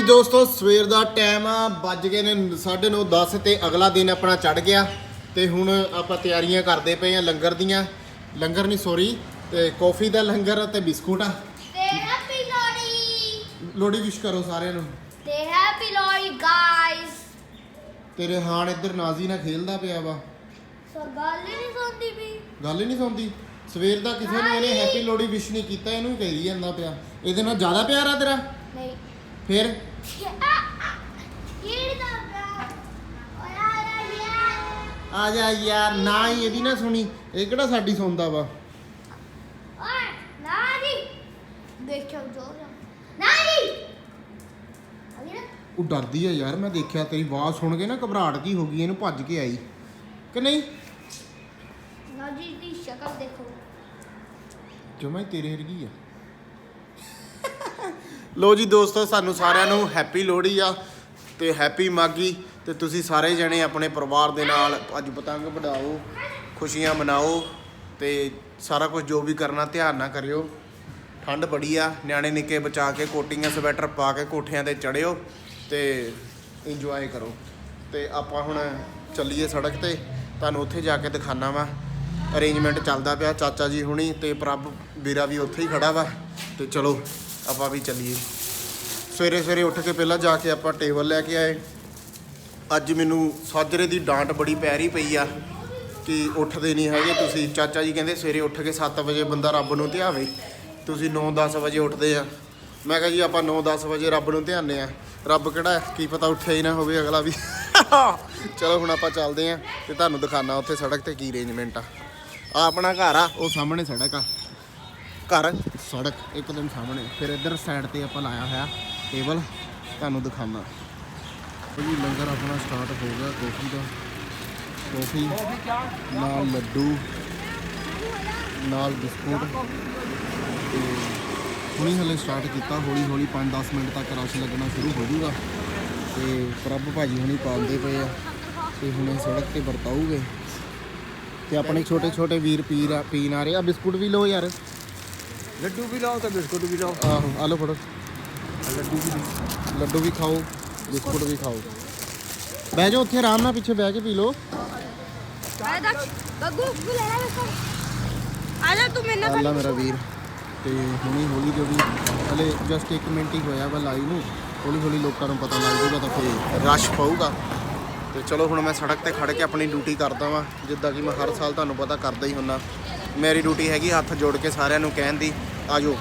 ਜੀ ਦੋਸਤੋ ਸਵੇਰ ਦਾ ਟਾਈਮ ਆ ਵੱਜ ਗਏ ਨੇ 9:30 10 ਤੇ ਅਗਲਾ ਦਿਨ ਆਪਣਾ ਚੜ ਗਿਆ। ਤੇ ਹੁਣ ਆਪਾਂ ਤਿਆਰੀਆਂ ਕਰਦੇ ਪਏ ਆ ਲੰਗਰ ਦੀਆਂ। ਲੰਗਰ ਨਹੀਂ ਸੋਰੀ ਤੇ ਕੌਫੀ ਦਾ ਲੰਗਰ ਤੇ ਬਿਸਕੁਟ ਆ। ਤੇ ਹੈਪੀ ਲੋਹੜੀ! ਵਿਸ਼ ਕਰੋ ਸਾਰਿਆਂ ਨੂੰ। ਤੇ ਹੈਪੀ ਲੋਹੜੀ ਗਾਇਸ ਤੇਰੇ ਹਾਣ ਇੱਧਰ ਨਾਜ਼ੀ ਨਾਲ ਖੇਲਦਾ ਪਿਆ ਵਾ। ਸੋ ਗੱਲ ਹੀ ਨਹੀਂ ਸੁਣਦੀ ਵੀ ਗੱਲ ਹੀ ਨਹੀਂ ਸੁਣਦੀ। ਸਵੇਰ ਦਾ ਕਿਸੇ ਨੂੰ ਇਹਨੇ ਹੈਪੀ ਲੋੜੀ ਵਿਸ਼ ਨਹੀਂ ਕੀਤਾ ਇਹਨੂੰ ਕਹੀ ਜਾਂਦਾ ਪਿਆ। ਇਹਦੇ ਨਾਲ ਜ਼ਿਆਦਾ ਪਿਆਰ ਆ ਤੇਰਾ? ਨਹੀਂ। ਫਿਰ? ਆ ਯਾਰ ਜਾ ਨਾ ਹੀ ਇਹਦੀ ਨਾ ਸੁਣੀ। ਇਹ ਕਿਹੜਾ ਸਾਡੀ ਸੁਣਦਾ ਵਾ? ਜੋ ਨਾ ਉਹ ਡਰਦੀ ਆ ਯਾਰ ਮੈਂ ਦੇਖਿਆ ਤੇਰੀ ਆਵਾਜ਼ ਸੁਣ ਕੇ ਨਾ ਘਬਰਾਹਟ ਜੀ ਹੋ ਗਈ ਇਹਨੂੰ ਭੱਜ ਕੇ ਆਈ। ਕਿ ਨਹੀਂ? ਨਾਜੀ ਦੀ ਸ਼ਕਲ ਦੇਖੋ। ਜਮਾ ਹੀ ਤੇਰੇ ਵਰਗੀ ਆ। ਲੋ ਜੀ ਦੋਸਤੋ, ਸਾਨੂੰ ਸਾਰਿਆਂ ਨੂੰ ਹੈਪੀ ਲੋਹੜੀ ਆ ਤੇ ਹੈਪੀ ਮਾਗੀ ਤੇ ਤੁਸੀਂ ਸਾਰੇ ਜਣੇ ਆਪਣੇ ਪਰਿਵਾਰ ਦੇ ਨਾਲ ਅੱਜ ਪਤੰਗ ਵਡਾਓ, ਖੁਸ਼ੀਆਂ ਮਨਾਓ ਤੇ ਸਾਰਾ ਕੁਝ ਜੋ ਵੀ ਕਰਨਾ ਧਿਆਨ ਨਾਲ ਕਰਿਓ। ਠੰਡ ਬੜੀ ਆ, ਨਿਆਣੇ ਨਿੱਕੇ ਬਚਾ ਕੇ ਕੋਟੀਆਂ, ਸਵੈਟਰ ਪਾ ਕੇ ਕੋਠਿਆਂ ਤੇ ਚੜਿਓ ਤੇ ਇੰਜੋਏ ਕਰੋ। ਤੇ ਆਪਾਂ ਹੁਣ ਚੱਲੀਏ ਸੜਕ ਤੇ, ਤੁਹਾਨੂੰ ਉੱਥੇ ਜਾ ਕੇ ਦਿਖਾਣਾ ਵਾ। ਅਰੇਂਜਮੈਂਟ ਚੱਲਦਾ ਪਿਆ ਚਾਚਾ ਜੀ ਹੁਣੀ ਤੇ ਪ੍ਰਭ ਵੀਰਾ ਵੀ ਉੱਥੇ ਹੀ ਖੜਾ ਵਾ ਤੇ ਚਲੋ ਆਪਾਂ ਵੀ ਚੱਲੀਏ। ਸਵੇਰੇ ਸਵੇਰੇ ਉੱਠ ਕੇ ਪਹਿਲਾਂ ਜਾ ਕੇ ਆਪਾਂ ਟੇਬਲ ਲੈ ਕੇ ਆਏ। ਅੱਜ ਮੈਨੂੰ ਸਾਜਰੇ ਦੀ ਡਾਂਟ ਬੜੀ ਪੈ ਰਹੀ ਪਈ ਆ ਕਿ ਉੱਠਦੇ ਨਹੀਂ ਹੈਗੇ। ਤੁਸੀਂ ਚਾਚਾ ਜੀ ਕਹਿੰਦੇ ਸਵੇਰੇ ਉੱਠ ਕੇ 7 ਵਜੇ ਬੰਦਾ ਰੱਬ ਨੂੰ ਧਿਆਵੇ। ਤੁਸੀਂ 9-10 ਵਜੇ ਉੱਠਦੇ ਆ। ਮੈਂ ਕਿਹਾ ਜੀ, ਆਪਾਂ 9-10 ਵਜੇ ਰੱਬ ਨੂੰ ਧਿਆਨੇ ਆ। ਰੱਬ ਕਿਹੜਾ ਕੀ ਪਤਾ ਉੱਠਿਆ ਹੀ ਨਾ ਹੋਵੇ ਅਗਲਾ ਵੀ। ਚਲੋ ਹੁਣ ਆਪਾਂ ਚੱਲਦੇ ਆ ਤੇ ਤੁਹਾਨੂੰ ਦਿਖਾਣਾ ਉੱਥੇ ਸੜਕ ਤੇ ਕੀ ਅਰੇਂਜਮੈਂਟ ਆ। ਆ ਆਪਣਾ ਘਰ ਆ, ਉਹ ਸਾਹਮਣੇ ਸੜਕ ਆ। ਘਰ। ਸੜਕ ਇੱਕਦਮ ਸਾਹਮਣੇ। ਫਿਰ ਇੱਧਰ ਸਾਈਡ ਤੇ ਆਪਾਂ ਲਾਇਆ ਹੋਇਆ ਟੇਬਲ ਤੁਹਾਨੂੰ ਦਿਖਾਣਾ ਜੀ, ਲੰਗਰ ਆਪਣਾ ਸਟਾਰਟ ਹੋ ਗਿਆ ਕੌਫੀ ਦਾ। ਕੌਫੀ ਨਾਲ ਲੱਡੂ, ਨਾਲ ਬਿਸਕੁਟ। ਤੇ ਹੁਣੀ ਹਲੇ ਸਟਾਰਟ ਕੀਤਾ ਹੌਲੀ ਹੌਲੀ 5-10 ਮਿੰਟ ਤੱਕ ਰਸ਼ ਲੱਗਣਾ ਸ਼ੁਰੂ ਹੋ ਜਾਊਗਾ। ਤੇ ਪ੍ਰਭ ਭਾਜੀ ਹੁਣੀ ਪਾਉਂਦੇ ਪਏ ਆ। ਤੇ ਹੁਣੇ ਸੜਕ ਤੇ ਵਰਤਾਉਗੇ। ਤੇ ਆਪਣੇ ਛੋਟੇ ਛੋਟੇ ਵੀਰ ਪੀਰ ਆ ਪੀਣ ਆ ਰਹੇ ਆ। ਬਿਸਕੁਟ ਵੀ ਲਓ ਯਾਰ। ਲੱਡੂ ਵੀ ਲਾਓ ਤੇ ਬਿਸਕੁਟ ਵੀ ਲਾਓ। ਆਹੋ ਆ ਲਓ ਫੜੋ। ਲੱਡੂ ਵੀ ਦਿਓ। ਲੱਡੂ ਵੀ ਖਾਓ ਬਿਸਕੁਟ ਵੀ ਖਾਓ। ਬਹਿ ਜਾਓ ਉੱਥੇ ਆਰਾਮ ਨਾਲ ਪਿੱਛੇ ਬਹਿ ਕੇ ਪੀ ਲਓ। ਲੈ ਲੈ ਆ ਜਾ ਤੂੰ ਮੇਰੇ ਨਾਲ ਅੱਲਾ ਮੇਰਾ ਵੀਰ। ਤੇ ਹੁਣੀ ਹੌਲੀ ਜਿਹੜੀ ਹਲੇ ਜਸਟ 1 ਮਿੰਟ ਹੀ ਹੋਇਆ ਵਾ ਲਾਈ ਨੂੰ। ਹੌਲੀ ਹੌਲੀ ਲੋਕਾਂ ਨੂੰ ਪਤਾ ਲੱਗ ਜੂਗਾ ਤਾਂ ਫਿਰ ਰਸ਼ ਪਊਗਾ। ਤੇ ਚਲੋ ਹੁਣ ਮੈਂ ਸੜਕ ਤੇ ਖੜ ਕੇ ਆਪਣੀ ਡਿਊਟੀ ਕਰਦਾ ਵਾਂ। ਜਿੱਦਾਂ ਕਿ ਮੈਂ ਹਰ ਸਾਲ ਤੁਹਾਨੂੰ ਪਤਾ ਕਰਦਾ ਹੀ ਹੁੰਨਾ। ਮੇਰੀ ਡਿਊਟੀ ਹੈਗੀ ਹੱਥ ਜੋੜ ਕੇ ਸਾਰਿਆਂ ਨੂੰ ਕਹਿਣ ਦੀ। ਆਜੋ।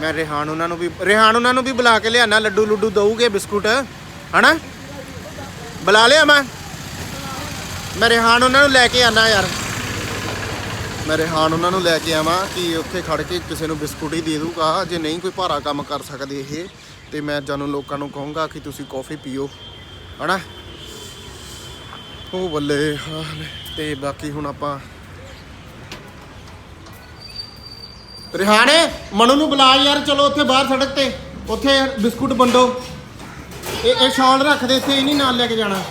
ਮੈਂ ਰਿਹਾਨ ਉਹਨਾਂ ਨੂੰ ਵੀ, ਰਿਹਾਨ ਉਹਨਾਂ ਨੂੰ ਵੀ ਬੁਲਾ ਕੇ ਲਿਆਣਾ ਲੱਡੂ ਲੁੱਡੂ ਦਊਗੇ, ਬਿਸਕੁਟ, ਹਨਾ? ਬੁਲਾ ਲਿਆ ਮੈਂ। ਮੈਂ ਰਿਹਾਨ ਉਹਨਾਂ ਨੂੰ ਲੈ ਕੇ ਆਣਾ ਯਾਰ। ਮੈਂ ਰਿਹਾਨ ਉਹਨਾਂ ਨੂੰ ਲੈ ਕੇ ਆਵਾਂ ਕਿ ਉੱਥੇ ਖੜ ਕੇ ਕਿਸੇ ਨੂੰ ਬਿਸਕੁਟ ਹੀ ਦੇ ਦੂਗਾ ਜੇ ਨਹੀਂ ਕੋਈ ਭਾਰਾ ਕੰਮ ਕਰ ਸਕਦੇ ਇਹ, ਤੇ ਮੈਂ ਜਾਨੂੰ ਲੋਕਾਂ ਨੂੰ ਕਹੂੰਗਾ ਕਿ ਤੁਸੀਂ ਕੌਫੀ ਪੀਓ, ਹਨਾ? ਉਹ ਬੱਲੇ ਤੇ ਬਾਕੀ ਹੁਣ ਆਪਾਂ ਰਿਹਾਨੇ ਮਨੂ ਨੂੰ ਬੁਲਾ ਯਾਰ, ਚਲੋ ਉੱਥੇ ਬਾਹਰ ਸੜਕ ਤੇ। ਉੱਥੇ ਬਿਸਕੁਟ ਵੰਡੋ। ਇਹ ਇਹ ਸ਼ਾਲ ਰੱਖ ਦੇ ਇੱਥੇ, ਇਹ ਨਹੀਂ ਨਾਲ ਲੈ ਕੇ ਜਾਣਾ।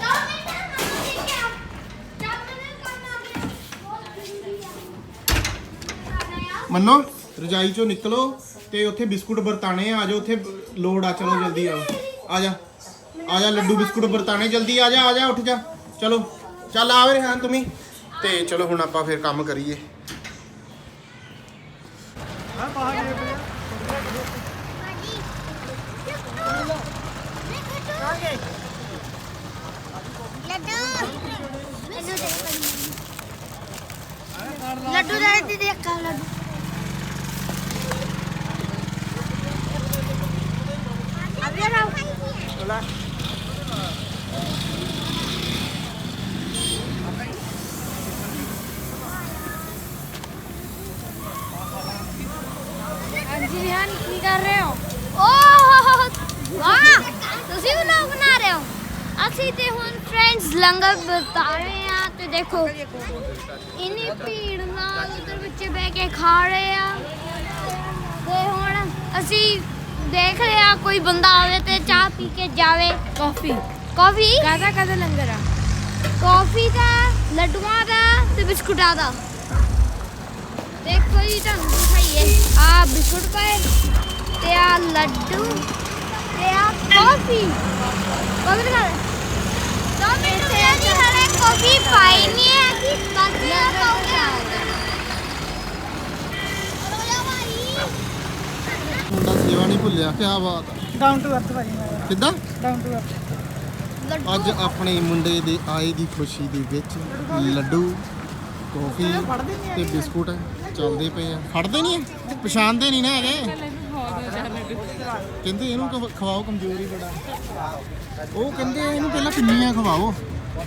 ਮੰਨੋ, ਰਜਾਈ ਚੋਂ ਨਿਕਲੋ ਤੇ ਉੱਥੇ ਬਿਸਕੁਟ ਵਰਤਾਣੇ ਆ ਜਾਓ ਉੱਥੇ। ਲੋੜ ਆ, ਚਲੋ ਜਲਦੀ ਆਓ। ਆ ਜਾ। ਆ ਜਾ, ਲੱਡੂ, ਬਿਸਕੁਟ ਵਰਤਾਣੇ ਜਲਦੀ ਆ ਜਾ ਆ ਜਾ, ਉੱਠ ਜਾ। ਚਲੋ। ਚੱਲ ਆਵੇ ਰਿਹਾਨ ਤੁਮੀ ਤੇ ਚਲੋ ਹੁਣ ਆਪਾਂ ਫਿਰ ਕੰਮ ਕਰੀਏ ਹਾਂ ਬਾਹਰ ਗਏ ਪਏ ਲੱਡੂ ਦੇ ਲੱਡੂ ਅਬੇ ਰਾਉ ਚਲਾ ਹਾਂਜੀ ਰਿਹਾਨ ਕੀ ਕਰ ਰਹੇ ਹੋ ਓਹ ਵਾਹ ਤੁਸੀਂ ਵਲੌਗ ਬਣਾ ਰਹੇ ਹੋ ਅਸੀਂ ਤੇ ਹੁਣ ਫਰੈਂਡਸ ਲੰਗਰ ਬਤਾ ਰਹੇ ਦੇਖੋ। ਇੰਨੀ ਭੀੜ ਨਾਲ ਉਧਰ ਬੱਚੇ ਬਹਿ ਕੇ ਖਾ ਰਹੇ ਆ। ਤੇ ਹੁਣ ਅਸੀਂ ਦੇਖ ਰਹੇ ਆ ਕੋਈ ਬੰਦਾ ਆਵੇ ਤੇ ਚਾਹ ਪੀ ਕੇ ਜਾਵੇ। ਕਾਫੀ। ਕਾਫੀ? ਕਾਹਦਾ ਕਾਹਦਾ ਲੰਗਰ ਆ? ਕਾਫੀ ਦਾ ਲੱਡੂਆਂ ਦਾ ਤੇ ਬਿਸਕੁਟਾਂ ਦਾ। ਦੇਖੋ ਜੀ ਤੁਹਾਨੂੰ ਦਿਖਾਈਏ। ਆ ਬਿਸਕੁਟ ਪਏ ਤੇ ਆ ਲੱਡੂ ਤੇ ਆ ਕਾਫੀ। ਕਾਫੀ ਦੇ। ਪਾਈ ਨਹੀਂ ਮੁੰਡਾ ਸੇਵਾ ਭੁੱਲਿਆ ਕੀ ਬਾਤ ਆ ਡਾਊਨ ਟੂ ਅਰਥ ਭਾਜੀ ਮੇਰਾ ਕਿੱਦਾਂ ਡਾਊਨ ਟੂ ਅਰਥ ਅੱਜ ਆਪਣੇ ਮੁੰਡੇ ਦੇ ਆਏ ਦੀ ਖੁਸ਼ੀ ਦੇ ਵਿੱਚ ਲੱਡੂ ਕੌਫੀ ਤੇ ਬਿਸਕੁਟ ਚੱਲਦੇ ਪਏ ਆ। ਫੜਦੇ ਨਹੀਂ? ਆ ਪਛਾਣਦੇ ਨਹੀਂ ਨਾ ਹੈਗੇ? ਕਹਿੰਦੇ ਇਹਨੂੰ ਖਵਾ- ਖਵਾਓ ਕਮਜ਼ੋਰੀ ਬੜਾ। ਉਹ ਕਹਿੰਦੇ ਇਹਨੂੰ ਪਹਿਲਾਂ ਪਿੰਨੀਆਂ ਖਵਾਓ?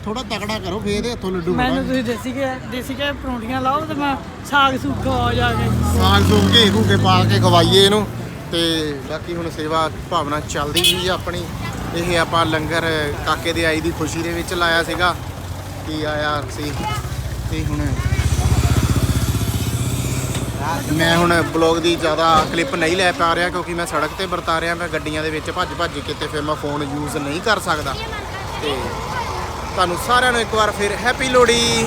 ਥੋੜਾ ਤਕੜਾ ਕਰੋ ਫੇਰ ਇਹਦੇ ਹੱਥੋਂ ਲੱਡੂ ਮੈਨੂੰ ਤੁਸੀਂ ਦੇਸੀ ਕੇ ਦੇਸੀ ਕੇ ਪਰੌਂਠੀਆਂ ਲਾਓ ਤੇ ਮੈਂ ਸਾਗ ਸੁੱਕ ਆ ਜਾ ਕੇ। ਸਾਗ ਸੂਗ ਘੂਕੇ ਪਾ ਕੇ ਖਵਾਈਏ ਇਹਨੂੰ। ਤੇ ਬਾਕੀ ਹੁਣ ਸੇਵਾ ਭਾਵਨਾ ਚੱਲਦੀ ਵੀ ਆਪਣੀ। ਇਹ ਆਪਾਂ ਲੰਗਰ ਕਾਕੇ ਦੇ ਆਈ ਦੀ ਖੁਸ਼ੀ ਦੇ ਵਿੱਚ ਲਾਇਆ ਸੀਗਾ। ਕੀ ਆਇਆ ਸੀ ਤੇ ਹੁਣ ਮੈਂ ਹੁਣ ਬਲੌਗ ਦੀ ਜ਼ਿਆਦਾ ਕਲਿੱਪ ਨਹੀਂ ਲੈ ਪਾ ਰਿਹਾ ਕਿਉਂਕਿ ਮੈਂ ਸੜਕ ਤੇ ਵਰਤਾ ਰਿਹਾ। ਮੈਂ ਗੱਡੀਆਂ ਦੇ ਵਿੱਚ ਭੱਜ ਭੱਜ ਕੇ ਤੇ ਫਿਰ ਮੈਂ ਫੋਨ ਯੂਜ਼ ਨਹੀਂ ਕਰ ਸਕਦਾ। ਤੇ ਤੁਹਾਨੂੰ ਸਾਰਿਆਂ ਨੂੰ ਇੱਕ ਵਾਰ ਫਿਰ ਹੈਪੀ ਲੋਹੜੀ।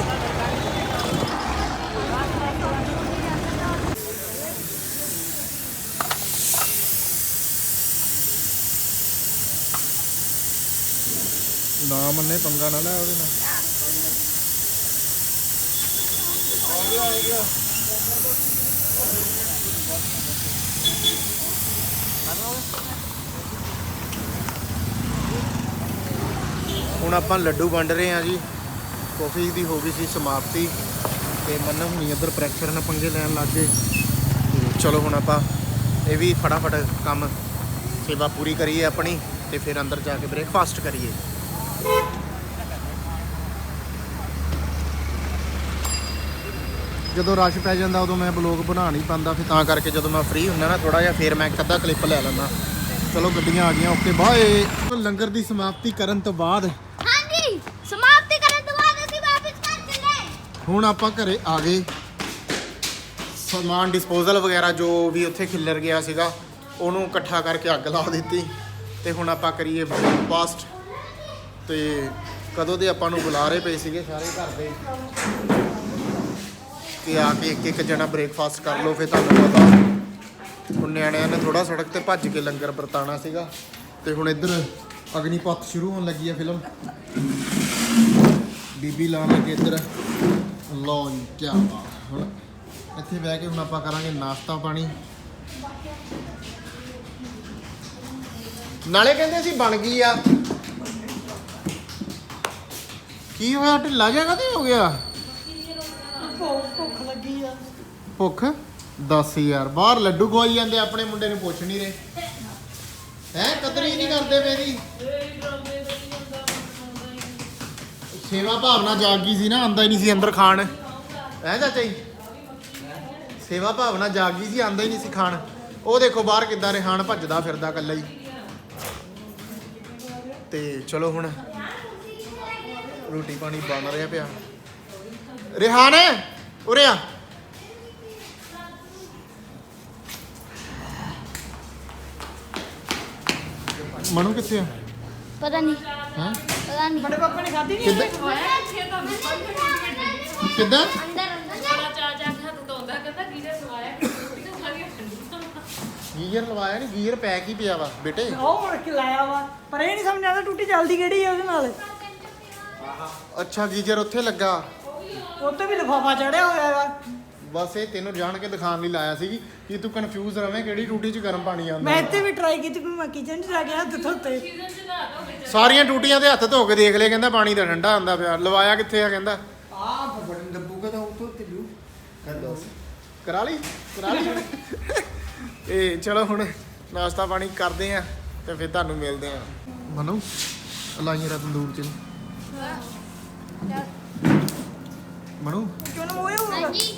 ਨਾ ਮੰਨੇ ਪੰਗਾ ਨਾ ਲੈ ਉਹਦੇ ਨਾਲ। ਹੁਣ ਆਪਾਂ ਲੱਡੂ ਵੰਡ ਰਹੇ ਹਾਂ ਜੀ। ਕਾਫੀ ਦੀ ਹੋ ਗਈ ਸੀ ਸਮਾਪਤੀ। ਤੇ ਮੰਨਾ ਹੁਣੀ ਇੱਧਰ ਪ੍ਰੈਸ਼ਰ ਨਾਲ ਪੰਗੇ ਲੈਣ ਲੱਗ ਗਏ। ਚਲੋ ਹੁਣ ਆਪਾਂ ਇਹ ਵੀ ਫਟਾਫਟ ਕੰਮ, ਸੇਵਾ ਪੂਰੀ ਕਰੀਏ ਆਪਣੀ ਤੇ ਫਿਰ ਅੰਦਰ ਜਾ ਕੇ ਬ੍ਰੇਕਫਾਸਟ ਕਰੀਏ। ਜਦੋਂ ਰਸ਼ ਪੈ ਜਾਂਦਾ ਉਦੋਂ ਮੈਂ ਬਲੌਗ ਬਣਾ ਨਹੀਂ ਪਾਉਂਦਾ, ਫਿਰ ਤਾਂ ਕਰਕੇ ਜਦੋਂ ਮੈਂ ਫ੍ਰੀ ਹੁੰਦਾ ਨਾ ਥੋੜਾ ਜਿਹਾ ਫਿਰ ਮੈਂ ਇੱਕ ਅੱਧਾ ਕਲਿੱਪ ਲੈ ਲੈਂਦਾ। ਚਲੋ ਗੱਡੀਆਂ ਆ ਗਈਆਂ ਓਕੇ ਬਾਏ। ਲੰਗਰ ਦੀ ਸਮਾਪਤੀ ਕਰਨ ਤੋਂ ਬਾਅਦ। ਹਾਂਜੀ ਸਮਾਪਤੀ ਕਰਨ ਤੋਂ ਬਾਅਦ ਅਸੀਂ ਵਾਪਸ ਘਰ ਚੱਲੇ। ਹੁਣ ਆਪਾਂ ਘਰੇ ਆ ਗਏ। ਸਮਾਨ ਡਿਸਪੋਜ਼ਲ ਵਗੈਰਾ ਜੋ ਵੀ ਉੱਥੇ ਖਿੱਲਰ ਗਿਆ ਸੀਗਾ ਉਹਨੂੰ ਇਕੱਠਾ ਕਰਕੇ ਅੱਗ ਲਾ ਦਿੱਤੀ। ਤੇ ਹੁਣ ਆਪਾਂ ਕਰੀਏ ਬ੍ਰੇਕਫਾਸਟ ਤੇ ਕਦੋਂ ਦੇ ਆਪਾਂ ਨੂੰ ਬੁਲਾ ਰਹੇ ਪਏ ਸੀਗੇ ਸਾਰੇ ਘਰ ਦੇ। ਕਿ ਆ ਕੇ ਇੱਕ ਇੱਕ ਜਣਾ ਬ੍ਰੇਕਫਾਸਟ ਕਰ ਲਓ ਫਿਰ ਤੁਹਾਨੂੰ ਪਤਾ। ਹੁਣ ਨਿਆਣਿਆਂ ਨੇ ਥੋੜਾ ਸੜਕ ਤੇ ਭੱਜ ਕੇ ਲੰਗਰ ਵਰਤਾਣਾ ਸੀਗਾ ਤੇ ਹੁਣ ਇੱਧਰ ਅਗਨੀਪਥ ਸ਼ੁਰੂ ਹੋਣ ਲੱਗੀ ਹੈ ਫਿਲਮ। ਬੀਬੀ ਲਾਉਣ ਲੱਗੇ ਇੱਧਰ। ਲਓ ਜੀ ਕੀ ਬਾਤ। ਹੁਣ ਇੱਥੇ ਬਹਿ ਕੇ ਹੁਣ ਆਪਾਂ ਕਰਾਂਗੇ ਨਾਸ਼ਤਾ ਪਾਣੀ। ਨਾਲੇ ਕਹਿੰਦੇ ਸੀ ਬਣ ਗਈ ਆ। ਕੀ ਹੋਇਆ? ਢਿੱਲਾ ਜਿਹਾ ਕਦੇ ਹੋ ਗਿਆ? ਭੁੱਖ ਲੱਗੀ ਆ। ਭੁੱਖ? ਦੱਸ ਯਾਰ ਬਾਹਰ ਲੱਡੂ ਖਵਾਈ ਜਾਂਦੇ, ਆਪਣੇ ਮੁੰਡੇ ਨੂੰ ਪੁੱਛ ਨਹੀਂ ਰਹੇ। ਹੈ ਕਦਰੀ ਨਹੀਂ ਕਰਦੇ ਮੇਰੀ। ਸੇਵਾ ਭਾਵਨਾ ਜਾਗ ਗਈ ਸੀ ਨਾ, ਆਂਦਾ ਹੀ ਨਹੀਂ ਸੀ ਅੰਦਰ ਖਾਣ। ਹੈ ਚਾਚਾ ਜੀ? ਸੇਵਾ ਭਾਵਨਾ ਜਾਗ ਗਈ ਸੀ, ਆਂਦਾ ਹੀ ਨਹੀਂ ਸੀ ਖਾਣ। ਉਹ ਦੇਖੋ ਬਾਹਰ ਕਿੱਦਾਂ ਰਿਹਾਨ ਭੱਜਦਾ ਫਿਰਦਾ ਇਕੱਲਾ ਹੀ। ਤੇ ਚਲੋ ਹੁਣ ਰੋਟੀ ਪਾਣੀ ਬਣ ਰਿਹਾ ਪਿਆ। ਰਿਹਾਨ, ਉਰੇ ਆ। ਮਨੂ ਕਿੱਥੇ ਆ? ਪਤਾ ਨਹੀਂ। ਹੈ? ਪਤਾ ਨਹੀਂ। ਬੜੇ ਪਾਪਾ ਨੇ ਖਾਧੀ ਨਹੀਂ ਕਿੱਦਾਂ? ਕਿੱਦਾਂ? ਅੰਦਰ ਅੰਦਰ। ਗੀਜ਼ਰ ਲਵਾਇਆ ਨਹੀਂ ਗੀਜ਼ਰ ਪੈਕ ਹੀ ਪਿਆ ਵਾ ਬੇਟੇ। ਉਹ ਮੁੜ ਕੇ ਲਾਇਆ ਵਾ ਪਰ ਇਹ ਨਹੀਂ ਸਮਝ ਆਉਂਦਾ ਟੁੱਟੀ ਜਲਦੀ ਕਿਹੜੀ ਆ ਉਹਦੇ ਨਾਲ? ਅੱਛਾ ਗੀਜ਼ਰ ਉੱਥੇ ਲੱਗਾ। ਉੱਤੇ ਵੀ ਲਿਫਾਫਾ ਚੜਿਆ ਹੋਇਆ ਵਾ। ਬਸ ਇਹ ਤੈਨੂੰ ਜਾਣ ਕੇ ਦਿਖਾਉਣ ਲਈ ਲਾਇਆ ਸੀ ਕਿ ਤੂੰ ਕਨਫਿਊਜ਼ ਰਵੇਂ ਕਿਹੜੀ ਟੂਟੀ 'ਚ ਗਰਮ ਪਾਣੀ ਆਉਂਦਾ। ਮੈਂ ਇੱਥੇ ਵੀ ਟਰਾਈ ਕੀਤੀ ਕਿ ਮੈਂ ਕਿਚਨ 'ਚ ਜਾ ਕੇ ਹੱਥ ਧੋਤੇ। ਸਾਰੀਆਂ ਟੂਟੀਆਂ ਤੇ ਹੱਥ ਧੋ ਕੇ ਦੇਖ ਲਏ ਕਹਿੰਦਾ ਪਾਣੀ ਤਾਂ ਠੰਡਾ ਆਉਂਦਾ ਪਿਆ। ਲਵਾਇਆ ਕਿੱਥੇ ਆ ਕਹਿੰਦਾ? ਆ ਬੜਨ ਡੱਬੂ ਕਾ ਤਾਂ ਉੱਤੋਂ ਤੇ ਲੂ ਕਰਾ ਲਈ ਕਰਾ ਲਈ। ਇਹ ਚਲੋ ਹੁਣ ਨਾਸ਼ਤਾ ਪਾਣੀ ਕਰਦੇ ਆ ਤੇ ਫਿਰ ਤੁਹਾਨੂੰ ਮਿਲਦੇ ਆ। ਮਨੂ ਲਾਈਆਂ ਰਾ ਤੰਦੂਰ ਚ ਮਨੂ। ਕਿਉਂ ਨਾ ਹੋਇਆ ਹੋਊਗਾ? ਹਾਂਜੀ।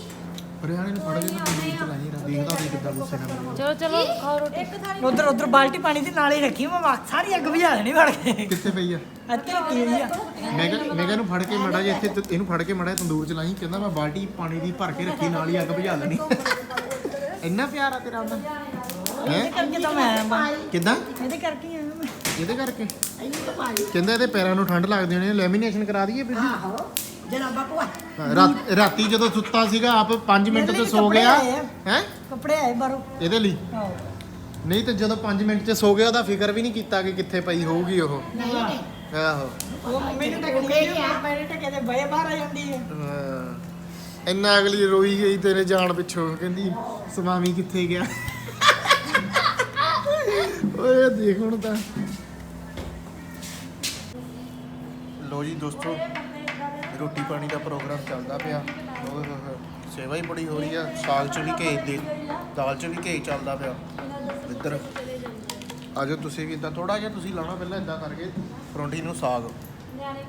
ਹਰਿਆਣੇ ਨੂੰ ਫੜ ਕੇ ਨਾ ਤੰਦੂਰ ਚ ਲਾਈਆਂ ਰਾ ਦੇਖਦਾ ਵੀ ਕਿੱਦਾਂ ਗੁੱਸੇ ਨਾਲ ਬਣਦਾ। ਚਲੋ ਚਲੋ ਖਾਓ ਰੋਟੀ। ਉਧਰ ਉਧਰ ਬਾਲਟੀ ਪਾਣੀ ਦੀ ਨਾਲੇ ਰੱਖੀ ਮੈਂ ਵਾ- ਸਾਰੀ ਅੱਗ ਬੁਝਾ ਦੇਣੀ ਫੜ ਕੇ। ਕਿੱਥੇ ਪਈ ਆ? ਇੱਥੇ ਰੱਖੀ ਹੋਈ ਆ। ਮੈਂ ਕਿਹਾ ਮੈਂ ਕਿਹਾ ਇਹਨੂੰ ਫੜ ਕੇ ਮੜਾ ਜੇ ਇੱਥੇ ਤੇ ਇਹਨੂੰ ਫੜ ਕੇ ਮੜਾ ਤੰਦੂਰ ਚ ਲਾਈ ਕਹਿੰਦਾ ਮੈਂ ਬਾਲਟੀ ਪਾਣੀ ਦੀ ਭਰ ਕੇ ਰੱਖੀ ਨਾਲ ਹੀ ਅੱਗ ਬੁਝਾ ਲੈਣੀ। ਇੰਨਾ ਪਿਆਰ ਆ ਤੇਰਾ ਉਹਦਾ? ਹੈ? ਇਹਦੇ ਕਰਕੇ ਤਾਂ ਮੈਂ ਆਇਆ ਵਾਂ। ਕਿੱਦਾਂ? ਇਹਦੇ ਕਰਕੇ ਹੀ ਆਇਆ ਮੈਂ। ਇਹਦੇ ਕਰਕੇ? ਕਹਿੰਦਾ ਇਹਦੇ ਪੈਰਾਂ ਨੂੰ ਠੰਡ ਲੱਗਦੀ ਹੋਣੀ ਲੈਮੀਨੇਸ਼ਨ ਕਰਾ ਦਈਏ ਫਿਰ। ਆਹੋ। ਜਨਾਬਾ ਕੋ ਰਾਤ ਰਾਤੀ ਜਦੋਂ ਸੁੱਤਾ ਸੀਗਾ ਆਪ 5 ਮਿੰਟ ਤੇ ਸੋ ਗਿਆ। ਹੈ? ਕੱਪੜੇ ਆਏ ਬਾਹਰੋਂ। ਇਹਦੇ ਲਈ? ਆਹੋ ਨਹੀਂ ਤੇ ਜਦੋਂ 5 ਮਿੰਟ ਚ ਸੋ ਗਿਆ ਉਹਦਾ ਫਿਕਰ ਵੀ ਨਹੀਂ ਕੀਤਾ ਕਿ ਕਿੱਥੇ ਪਈ ਹੋਊਗੀ ਉਹ। ਆਹੋ। ਉਹ ਮੰਮੀ ਨੂੰ ਟੱਕ ਲਈ ਮੇਰੇ ਟੱਕੇ ਦੇ ਬਏ ਬਾਹਰ ਆ ਜਾਂਦੀ ਹੈ ਹਾਂ। ਇੰਨਾ ਅਗਲੀ ਰੋਈ ਗਈ ਤੇਰੇ ਜਾਣ ਪਿੱਛੋਂ ਕਹਿੰਦੀ ਸਵਾਮੀ ਕਿੱਥੇ ਗਿਆ? ਓਏ ਦੇਖ ਹੁਣ ਤਾਂ। ਲੋ ਜੀ ਦੋਸਤੋ ਰੋਟੀ ਪਾਣੀ ਦਾ ਪ੍ਰੋਗਰਾਮ ਚੱਲਦਾ ਪਿਆ। ਸੇਵਾ ਹੀ ਬੜੀ ਹੋ ਰਹੀ ਆ। ਸਾਗ ਚ ਵੀ ਘੇ ਦੇ ਦਾਲ ਚ ਵੀ ਘੇ ਚੱਲਦਾ ਪਿਆ। ਇੱਧਰ ਆਜੋ ਤੁਸੀਂ ਵੀ ਇਦਾਂ ਥੋੜਾ ਜਿਹਾ ਤੁਸੀਂ ਲਾਉਣਾ ਪਹਿਲਾਂ ਇਦਾਂ ਕਰਕੇ ਪਰੌਂਠੀ ਨੂੰ ਸਾਗ।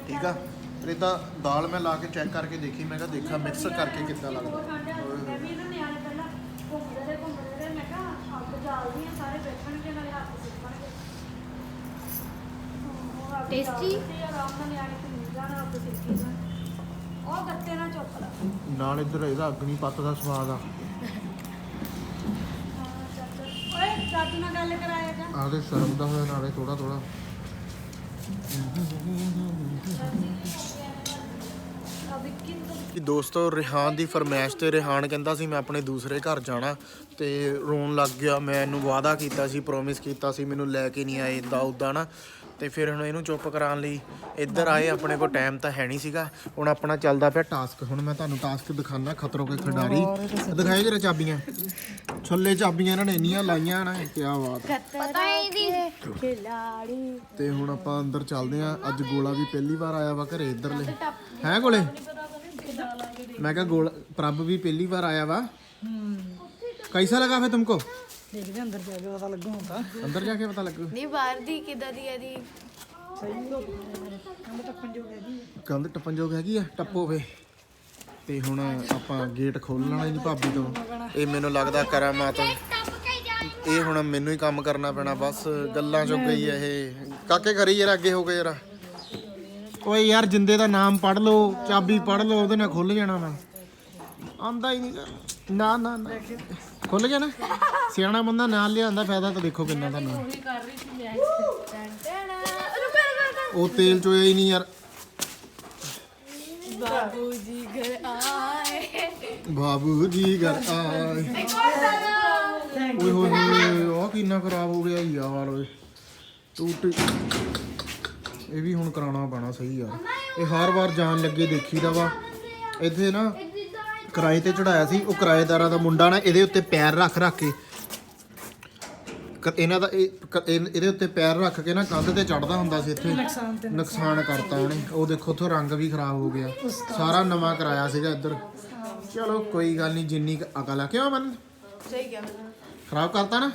ਠੀਕ ਆ? ਫਿਰ ਇਦਾਂ ਦਾਲ ਮੈਂ ਲਾ ਕੇ ਚੈੱਕ ਕਰਕੇ ਦੇਖੀ ਮੈਂ ਕਿਹਾ ਦੇਖਾਂ ਮਿਕਸ ਕਰਕੇ ਕਿੱਦਾਂ ਲੱਗਦਾ। ਓਏ ਹੋਏ। ਟੇਸਟੀ ਉਹ ਗੱਤੇ ਨਾਲ ਚੁੱਕ ਲਾ। ਨਾਲ ਇੱਧਰ ਇਹਦਾ ਅਗਨੀ ਪੱਤ ਦਾ ਸਵਾਦ ਆ। ਓਏ ਦਾਦੂ ਨਾਲ ਗੱਲ ਕਰਾਇਆ ਜਾ। ਆਦੇ ਸ਼ਰਮ ਦਾ ਹੋਇਆ ਨਾਲੇ ਥੋੜਾ ਥੋੜਾ ਦੋਸਤੋ ਰਿਹਾਨ ਦੀ ਫਰਮਾਇਸ਼ ਤੇ ਰਿਹਾਨ ਕਹਿੰਦਾ ਸੀ ਮੈਂ ਆਪਣੇ ਦੂਸਰੇ ਘਰ ਜਾਣਾ ਤੇ ਰੋਣ ਲੱਗ ਗਿਆ। ਮੈਂ ਇਹਨੂੰ ਵਾਅਦਾ ਕੀਤਾ ਸੀ ਪ੍ਰੋਮਿਸ ਕੀਤਾ ਸੀ ਮੈਨੂੰ ਲੈ ਕੇ ਨਹੀਂ ਆਏ ਇਦਾਂ ਉਦਾਂ ਨਾ। ਤੇ ਫਿਰ ਹੁਣ ਇਹਨੂੰ ਚੁੱਪ ਕਰਾਉਣ ਲਈ ਇੱਧਰ ਆਏ ਆਪਣੇ ਕੋਲ ਟਾਈਮ ਤਾਂ ਹੈ ਨਹੀਂ ਸੀਗਾ ਹੁਣ ਆਪਣਾ ਚੱਲਦਾ ਪਿਆ ਟਾਸਕ ਹੁਣ ਮੈਂ ਤੁਹਾਨੂੰ ਟਾਸਕ ਦਿਖਾਣਾ ਖਤਰੋਂ ਕੇ ਖਿਡਾਰੀ ਦਿਖਾਏ ਜਰਾ ਚਾਬੀਆਂ ਛੱਲੇ ਚਾਬੀਆਂ ਇਹਨਾਂ ਨੇ ਇੰਨੀਆਂ ਲਾਈਆਂ ਨਾ ਕੀ ਬਾਤ ਹੈ। ਪਤਾ ਹੀ ਨਹੀਂ ਖਿਲਾੜੀ ਤੇ ਹੁਣ ਆਪਾਂ ਅੰਦਰ ਚੱਲਦੇ ਆਂ ਅੱਜ ਗੋਲਾ ਵੀ ਪਹਿਲੀ ਵਾਰ ਆਇਆ ਵਾ ਘਰੇ ਇੱਧਰਲੇ ਹੈ ਗੋਲੇ ਮੈਂ ਕਿਹਾ ਗੋਲਾ ਪ੍ਰਭ ਵੀ ਪਹਿਲੀ ਵਾਰ ਆਇਆ ਵਾ कैसा लगा फिर तुमको ਦੇਖਦੇ ਅੰਦਰ ਜਾ ਕੇ ਪਤਾ ਲੱਗੂ ਹੁੰਦਾ ਅੰਦਰ ਜਾ ਕੇ ਪਤਾ ਲੱਗੂ। ਨਹੀਂ ਬਾਹਰ ਦੀ ਕਿਦਾਂ ਦੀ ਹੈ ਦੀ ਸਹੀ ਲੋਕ ਹੈ। ਕੰਧ ਟੱਪਣ ਜੋਗ ਹੈਗੀ ਆ ਟੱਪੋ ਫੇ। ਤੇ ਹੁਣ ਆਪਾਂ ਗੇਟ ਖੋਲਣਾ ਇਹਦੀ ਭਾਬੀ ਤੋਂ। ਇਹ ਮੈਨੂੰ ਲੱਗਦਾ ਕਰਾਮਾਤ ਇਹ ਹੁਣ ਮੈਨੂੰ ਹੀ ਕੰਮ ਕਰਨਾ ਪੈਣਾ ਬਸ ਗੱਲਾਂ ਚੁੱਕ ਗਈ ਇਹ। ਕਾਕੇ ਕਰੀ ਯਾਰ ਅੱਗੇ ਹੋ ਗਏ ਯਾਰ ਓਏ ਯਾਰ ਜਿੰਦੇ ਦਾ ਨਾਮ ਪੜ ਲਓ ਚਾਬੀ ਪੜ ਲਓ ਉਹਦੇ ਨਾਲ ਖੁੱਲ ਜਾਣਾ ਮੈਂ। ਆਂਦਾ ਹੀ ਨਹੀਂ ਨਾ ਨਾ ਨਾ। ਖੁੱਲ ਗਿਆ ਨਾ? ਸਿਆਣਾ ਬੰਦਾ ਨਾਲ ਲਿਆਂਦਾ, ਫਾਇਦਾ ਤਾਂ ਦੇਖੋ ਕਿੰਨਾ ਤੁਹਾਨੂੰ ਉਹੀ ਕਰ ਰਹੀ ਸੀ ਮੈਂ ਉਹ ਤੇਲ ਚੋਇਆ ਹੀ ਨਹੀਂ ਯਾਰ। ਬਾਬੂ ਜੀ ਘਰ ਆਏ। ਬਾਬੂ ਜੀ ਘਰ ਆਏ ਓਏ ਹੋਏ ਹੋਏ ਉਹ ਕਿੰਨਾ ਖਰਾਬ ਹੋ ਗਿਆ ਯਾਰ, ਓਏ। ਟੂਟ। ਇਹ ਵੀ ਹੁਣ ਕਰਾਉਣਾ ਪੈਣਾ ਸਹੀ ਯਾਰ। ਇਹ ਹਰ ਵਾਰ ਜਾਣ ਲੱਗੇ ਦੇਖੀਦਾ ਵਾ। ਇੱਥੇ ਨਾ ਕਿਰਾਏ ਤੇ ਚੜਾਇਆ ਸੀ ਉਹ ਕਿਰਾਏਦਾਰਾਂ ਦਾ ਮੁੰਡਾ ਨਾ ਇਹਦੇ ਉੱਤੇ ਪੈਰ ਰੱਖ ਰੱਖ ਕੇ ਕ- ਇਹਨਾਂ ਦਾ ਇਹ ਕ- ਇਹ- ਇਹਦੇ ਉੱਤੇ ਪੈਰ ਰੱਖ ਕੇ ਨਾ ਕੰਧ ਤੇ ਚੜਦਾ ਹੁੰਦਾ ਸੀ ਇੱਥੇ। ਨੁਕਸਾਨ ਤੇ ਨੁਕਸਾਨ। ਕਰਤਾ ਉਹਨੇ ਉਹ ਦੇਖੋ ਉੱਥੋਂ ਰੰਗ ਵੀ ਖਰਾਬ ਹੋ ਗਿਆ। ਸਾਰਾ ਨਵਾਂ ਕਰਾਇਆ ਸੀਗਾ ਇੱਧਰ। ਚਲੋ ਕੋਈ ਗੱਲ ਨਹੀਂ ਜਿੰਨੀ ਕੁ ਅਕਲ ਆ। ਕਿਉਂ ਮਨ ਸਹੀ ਗਿਆ ਖਰਾਬ ਕਰਤਾ ਨਾ?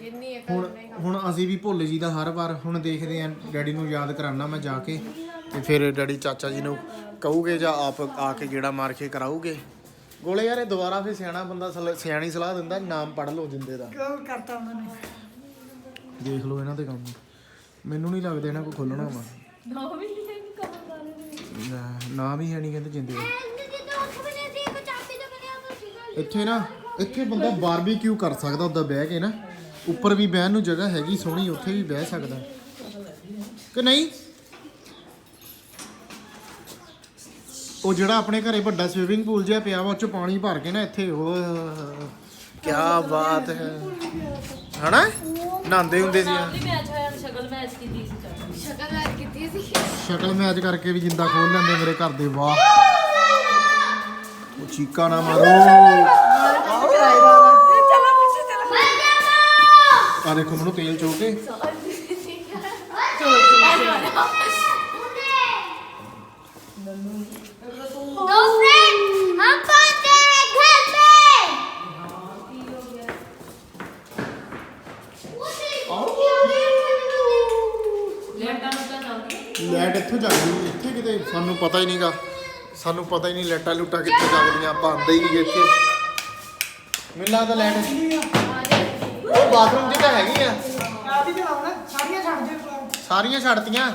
ਜਿੰਨੀ ਹੁਣ ਹੁਣ ਅਸੀਂ ਵੀ ਭੁੱਲ ਜੀ ਦਾ ਹਰ ਵਾਰ। ਹੁਣ ਦੇਖਦੇ ਆਂ ਡੈਡੀ ਨੂੰ ਯਾਦ ਕਰਾਉਣਾ ਮੈਂ ਜਾ ਕੇ। ਤੇ ਫਿਰ ਡੈਡੀ ਚਾਚਾ ਜੀ ਨੂੰ ਕਹੂਗੇ ਜਾਂ ਆਪ ਆ ਕੇ ਗੇੜਾ ਮਾਰ ਕੇ ਕਰਾਉਗੇ ਗੋਲੇ ਯਾਰ ਇਹ ਦੁਬਾਰਾ ਫਿਰ ਸਿਆਣਾ ਬੰਦਾ ਸਲ- ਸਿਆਣੀ ਸਲਾਹ ਦਿੰਦਾ ਨਾਮ ਪੜ ਲਓ ਜਿੰਦੇ ਦਾ। ਕਿਉਂ ਕਰਤਾ ਉਹਨਾਂ ਨੇ? ਦੇਖ ਲਓ ਇਹਨਾਂ ਦੇ ਕੰਮ। ਮੈਨੂੰ ਨਹੀਂ ਲੱਗਦਾ ਇਹਨਾਂ ਕੋ ਖੋਲਣਾ ਵਾ। ਨਾ ਵੀ ਨਹੀਂ ਨਾ ਹੈ ਨਹੀਂ ਕਹਿੰਦੇ ਜਿੰਦੇ ਦਾ। ਇੱਥੇ ਨਾ ਇੱਥੇ ਬੰਦਾ ਬਾਰਬੀਕਿਊ ਕਰ ਸਕਦਾ ਉੱਦਾਂ ਬਹਿ ਕੇ ਨਾ। ਉੱਪਰ ਵੀ ਬਹਿਣ ਨੂੰ ਜਗ੍ਹਾ ਹੈਗੀ ਸੋਹਣੀ ਉੱਥੇ ਵੀ ਬਹਿ ਸਕਦਾ। ਕਿ ਨਹੀਂ? ਉਹ ਜਿਹੜਾ ਆਪਣੇ ਘਰੇ ਵੱਡਾ ਸਵਿਮਿੰਗ ਪੂਲ ਜਿਹਾ ਪਿਆ ਵਾ ਉਹ ਚ ਪਾਣੀ ਭਰ ਕੇ ਨਾ ਇੱਥੇ ਉਹ ਕੀ ਬਾਤ ਹੈ। ਹਨਾ? ਨਹਾਉਂਦੇ ਹੁੰਦੇ ਸੀ। ਆਪਣੀ ਮੈਚ ਹੋਇਆ ਸ਼ਕਲ ਮੈਚ ਕੀਤੀ ਸੀ। ਚੱਲ ਸ਼ਕਲ ਲਾਇ ਕੀਤੀ ਸੀ। ਸ਼ਕਲ ਮੈਚ ਕਰਕੇ ਵੀ ਜਿੰਦਾ ਖੋਲ ਲੈਂਦੇ ਮੇਰੇ ਘਰ ਦੇ ਵਾਹ। ਉਹ ਚੀਕਾ ਨਾ ਮਾਰੋ। ਆ ਦੇਖੋ ਮੈਨੂੰ ਤੇਲ ਚੋ ਕੇ। नो फ्रेंड हम पहुंचे घर पे ਲੈਟਾਂ ਨੂੰ ਤਾਂ ਚੱਲਦੀ ਲਾਈਟ ਇੱਥੋਂ ਜਾਂਦੀ ਇੱਥੇ ਕਿਤੇ ਸਾਨੂੰ ਪਤਾ ਹੀ ਨਹੀਂਗਾ ਸਾਨੂੰ ਪਤਾ ਹੀ ਨਹੀਂ ਲਾਈਟਾਂ ਲੂਟਾਂ ਕਿੱਥੇ ਜਗਦੀਆਂ ਆਪਾਂ ਆਂਦੇ ਹੀ ਨਹੀਂ ਇੱਥੇ ਮੈਨੂੰ ਲੱਗਦਾ ਲਾਈਟ ਉਹ ਬਾਥਰੂਮ 'ਚ ਤਾਂ ਹੈਗੀ ਆ ਆਦੀ ਚਲਾਉਣਾ ਸਾਰੀਆਂ ਛੱਡ ਦੇ ਭਰਾ। ਸਾਰੀਆਂ ਛੱਡਤੀਆਂ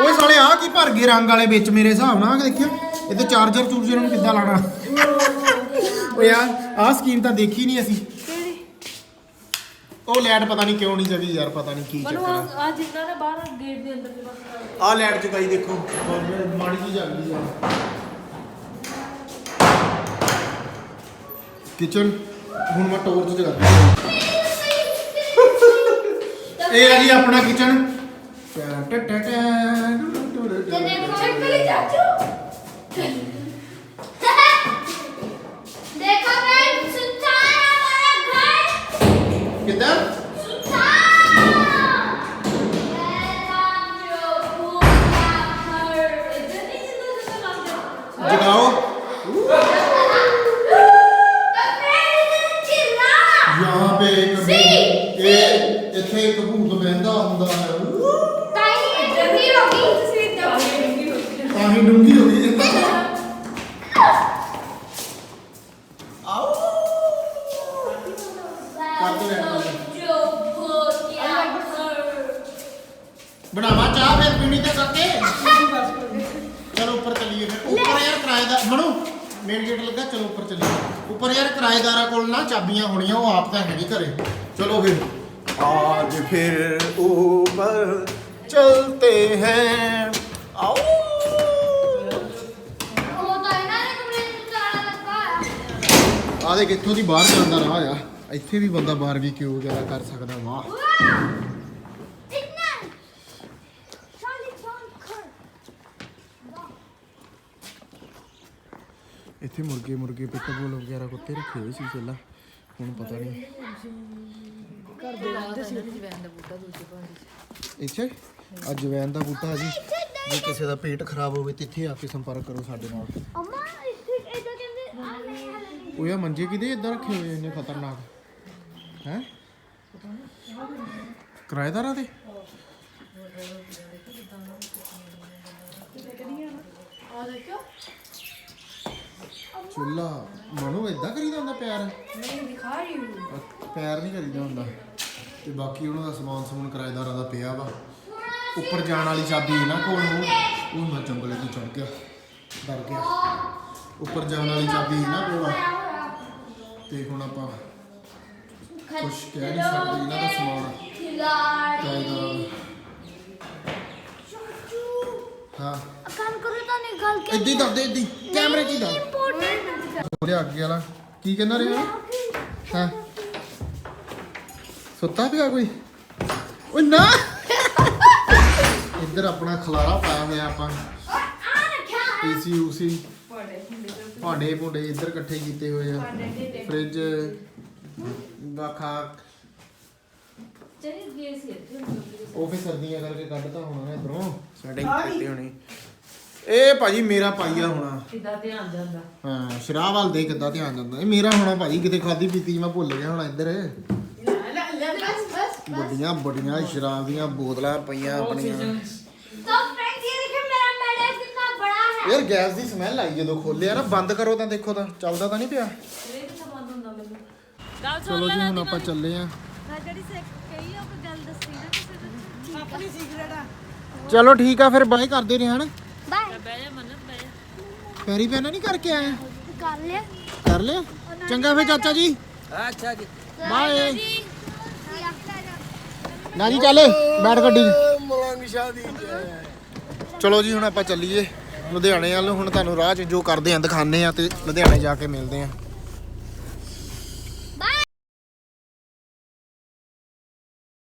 ਓਏ ਸਾਲੇ ਆ ਕੀ ਭਰ ਗਏ ਰੰਗ ਵਾਲੇ ਵਿੱਚ ਮੇਰੇ ਹਿਸਾਬ ਨਾਲ? ਦੇਖਿਓ ਇਹਦੇ ਚਾਰਜਰ ਚੂਰਜਰ ਨੂੰ ਕਿੱਦਾਂ ਲਾਣਾ ਓਏ ਆ ਆਹ ਸਕੀਮ ਤਾਂ ਦੇਖੀ ਨਹੀਂ ਅਸੀਂ। ਉਹ ਲਾਈਟ ਪਤਾ ਨਹੀਂ ਕਿਉਂ ਨਹੀਂ ਜਗੀ ਯਾਰ ਪਤਾ ਨਹੀਂ ਕੀ ਚੱਕਰ ਆ। ਆ ਜਿੰਨਾ ਨੇ ਬਾਹਰ ਗੇਟ ਦੇ ਅੰਦਰ ਦੇ ਬਸ ਆਹ ਲਾਈਟ ਜਗਾਈ ਦੇਖੋ। ਮਾੜੀ ਜੀ ਜਗਦੀ ਆ ਕਿਚਨ ਹੁਣ ਮੈਂ ਟੋਰਚ ਜਗਾ ਇਹ ਆ ਜੀ ਆਪਣਾ ਕਿਚਨ ਤੇ ਬਣਾਵਾ ਚਾਹ ਫਿਰ ਪੀਣੀ ਤੇ ਕਰਕੇ ਚਲੋ ਉੱਪਰ ਚੱਲੀਏ ਫਿਰ ਉੱਪਰ ਯਾਰ ਕਿਰਾਏਦਾਰ ਮਣੂ ਮੇਨ ਗੇਟ ਲੱਗਾ ਚਲੋ ਉੱਪਰ ਚੱਲੀਏ ਉੱਪਰ ਯਾਰ ਕਿਰਾਏਦਾਰਾਂ ਕੋਲ ਨਾ ਚਾਬੀਆਂ ਹੋਣੀਆਂ ਉਹ ਆਪ ਤਾਂ ਹੈਗੀ ਘਰੇ ਚਲੋ ਫਿਰ आज फिर ऊपर चलते हैं आओ वो तो है ना रे तुमने ताला लगा है ਆ ਦੇ ਕਿੱਥੋਂ ਦੀ ਬਾਹਰ ਜਾਣ ਦਾ ਰਾਹ ਆ ਇੱਥੇ ਵੀ ਬੰਦਾ ਬਾਰਬੀਕਿਊ ਵਗੈਰਾ ਕਰ ਸਕਦਾ ਵਾਹ ਇੱਥੇ ਮੁਰਗੇ ਮੁਰਗੇ ਪਿਟਬੁਲ ਵਗੈਰਾ ਕੁੱਤੇ ਰੱਖੇ ਹੋਏ ਸੀ ਪਹਿਲਾਂ ਹੁਣ ਪਤਾ ਨਹੀਂ। ਘਰ ਦੇ ਲਾਉਂਦੇ ਦਾ ਬੂਟਾ ਇੱਥੇ? ਆ ਜਵੈਨ ਦਾ ਬੂਟਾ ਜੀ। ਜੇ ਕਿਸੇ ਦਾ ਪੇਟ ਖਰਾਬ ਹੋਵੇ ਤੇ ਇੱਥੇ ਆ ਕੇ ਸੰਪਰਕ ਕਰੋ ਸਾਡੇ ਨਾਲ। ਅਮਾ ਉਹ ਯਾ ਮੰਜੇ ਕਿਦੇ ਇਦਾਂ ਰੱਖੇ ਹੋਏ ਨੇ ਖਤਰਨਾਕ? ਹੈ? ਕਿਰਾਏਦਾਰਾਂ ਦੇ ਆ ਦੇਖੋ ਚੁੱਲਾ। ਮਨੋ ਇਦਾਂ ਕਰੀਦਾ ਹੁੰਦਾ ਪਿਆਰ? ਨਹੀਂ ਦਿਖਾ ਰਹੀ ਹੂੰ ਪੈਰ ਨਹੀਂ ਕਰੀਦਾ ਹੁੰਦਾ। ਤੇ ਬਾਕੀ ਉਹਨਾਂ ਦਾ ਸਮਾਨ ਸਮੂਨ ਕਿਰਾਏਦਾਰਾਂ ਦਾ ਪਿਆ ਵਾ। ਉੱਪਰ ਜਾਣ ਵਾਲੀ ਚਾਬੀ ਇਹਨਾਂ ਕੋਲ ਨੂੰ ਉਹ ਮੈਂ ਜੰਗਲੇ ਤੋਂ ਚੜ ਗਿਆ। ਡਰ ਗਿਆ। ਉੱਪਰ ਜਾਣ ਵਾਲੀ ਚਾਬੀ ਨਾ ਕੋਲ ਤੇ ਹੁਣ ਆਪਾਂ ਕੁਛ ਕਹਿ ਨਹੀਂ ਸਕਦੇ ਇਹਨਾਂ ਦਾ ਸਮਾਨ। ਖਿਲਾੜੀ। ਹਾਂ। ਇੱਦੀ ਦੱਸ ਦੇ ਇੱਦੀ ਕੈਮਰੇ 'ਚ ਹੀ ਦੱਸ। ਇੰਪੋਰਟੈਂਟ ਬੋਲਿਆ ਅੱਗੇ ਕੀ ਕਹਿੰਦਾ ਰਿਹਾ? ਹਾਂ? ਸੁੱਤਾ ਪਿਆ ਕੋਈ? ਓਏ ਨਾ! ਇੱਧਰ ਆਪਣਾ ਖਲਾਰਾ ਪਾਇਆ ਹੋਇਆ ਆਪਾਂ। ਏਸੀ ਯੂਸੀ ਭਾਂਡੇ ਭੁੰਡੇ ਇੱਧਰ ਇਕੱਠੇ ਕੀਤੇ ਹੋਏ ਆ। ਫ੍ਰਿਜ ਦਾ ਖਾਕ ਉਹ ਫਿਰ ਸਰਦੀਆਂ ਕਰਕੇ ਕੱਢਤਾ ਹੋਣਾ ਇਧਰੋਂ। ਸੈਟਿੰਗ ਕੀਤੀ ਹੋਣੀ। ਇਹ ਭਾਜੀ ਮੇਰਾ ਪਾਈਆ ਹੋਣਾ ਕਿਦਾਂ ਧਿਆਨ ਜਾਂਦਾ ਹਾਂ ਸ਼ਰਾਬ ਵੱਲ ਦੇ ਕਿੱਦਾਂ ਧਿਆਨ ਜਾਂਦਾ ਇਹ ਮੇਰਾ ਹੋਣਾ ਭਾਜੀ ਕਿਤੇ ਖਾਦੀ ਪੀਤੀ ਮੈਂ ਭੁੱਲ ਗਿਆ ਹੁਣ ਇੱਧਰ ਲੈ ਲੈ ਲੈ ਬਸ ਬਸ ਵੱਡੀਆਂ ਵੱਡੀਆਂ ਸ਼ਰਾਬ ਦੀਆਂ ਬੋਤਲਾਂ ਪਈਆਂ ਆਪਣੀਆਂ तो फ्रेंड्स ये देखिए मेरा मेडल कितना बड़ा है ਯਾਰ ਗੈਸ ਦੀ ਸਮੈਲ ਆਈ ਜਦੋਂ ਖੋਲਿਆ ਨਾ ਬੰਦ ਕਰੋ ਤਾਂ ਦੇਖੋ ਤਾਂ ਚੱਲਦਾ ਤਾਂ ਨਹੀਂ ਪਿਆ ਇਹ ਕਿੱਥੇ ਬੰਦ ਹੁੰਦਾ ਮੈਨੂੰ ਚਲੋ ਜੀ ਹੁਣ ਆਪਾਂ ਚੱਲੇ ਆਂ ਆਪਣੀ ਸੀਕ੍ਰੇਟ ਆ ਚਲੋ ਠੀਕ ਆ ਫਿਰ ਬਾਏ ਕਰਦੇ ਰਹੇ ਹਨ ਪੈਰੀ ਪੈਣਾ ਨਹੀਂ ਕਰਕੇ ਆਇਆ? ਕਰ ਲਿਆ। ਕਰ ਲਿਆ? ਚੰਗਾ ਫੇ ਚਾਚਾ ਜੀ। ਅੱਛਾ ਜੀ। ਬਾਏ। ਨਾ ਜੀ ਚੱਲ। ਬੈਠ ਗੱਡੀ ਚਲੋ ਜੀ ਹੁਣ ਆਪਾਂ ਚੱਲੀਏ। ਲੁਧਿਆਣੇ ਵੱਲ। ਹੁਣ ਤੁਹਾਨੂੰ ਰਾਹ 'ਚ ਜੋ ਕਰਦੇ ਆ ਦਿਖਾਣੇ ਆ ਤੇ ਲੁਧਿਆਣੇ ਜਾ ਕੇ ਮਿਲਦੇ ਆ।